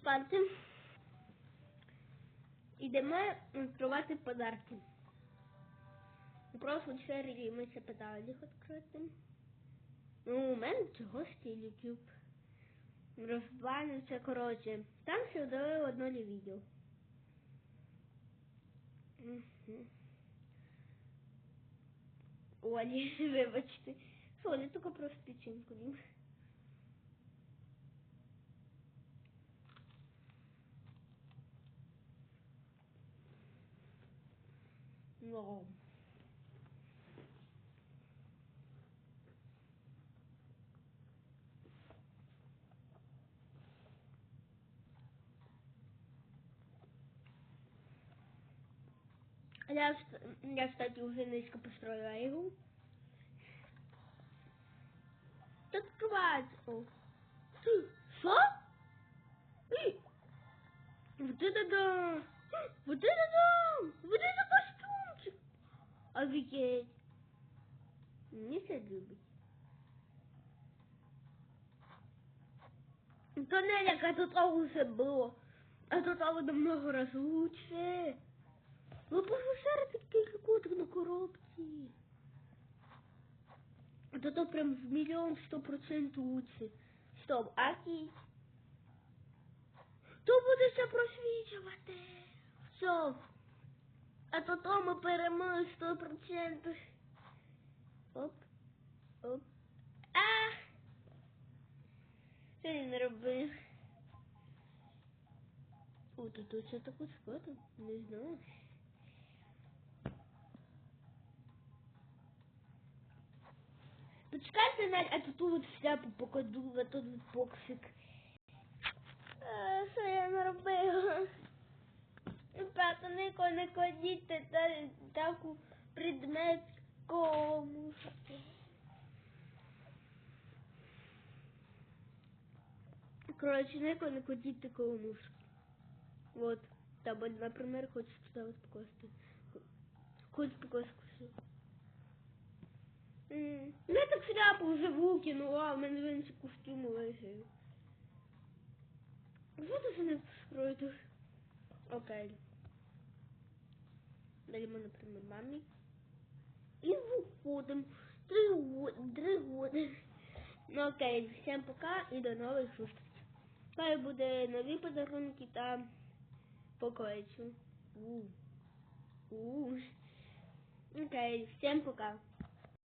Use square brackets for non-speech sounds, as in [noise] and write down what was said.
спати. Ідемо відкривати подарки. У прошлій серії ми це питали їх відкрити. Ну, у мене цього стиль YouTube. Розвалюється, коротше. Там ще дали одно відео. Мгм. Олі, [laughs] вибачте. Соня, тільки просто печеньку їм. Ну. Я, вст- я, кстати, уже низко построила игру. Тут открывается. О. Ты, Что? Эй! Вот это да! Вот это Все любить. То не яка тут лучше було. А тут намного раз лучше. Ну пошарити такий котик на коробці. А то то прям в мільйон сто процентів лучше. Стоп, а кіт? То буде все просвічувати. Все. А то то ми перемили сто процентів. Оп. Оп. А! Що він робив? О, тут оце таку скоту? Не знаю. Почекайте, Надь, а тут от шляпу покладу, а тут боксик. А, Що я наробила? Ребята, ніколи не кладіть та- таку предмет комусь. Короче, ніколи не кладіть такого мусора. Вот. Там, например, хочешь туда вот покласти. Хочешь покласти Ну, я так шляпу вже викинула, а в мене він костюм лежить. Що ти не скроєте? Окей. Даємо, наприклад, мамі. Года, три года. Ну окей, всім пока і до нових зустрічей. Хай буде нові подарунки та покоїчу. Окей, всім пока.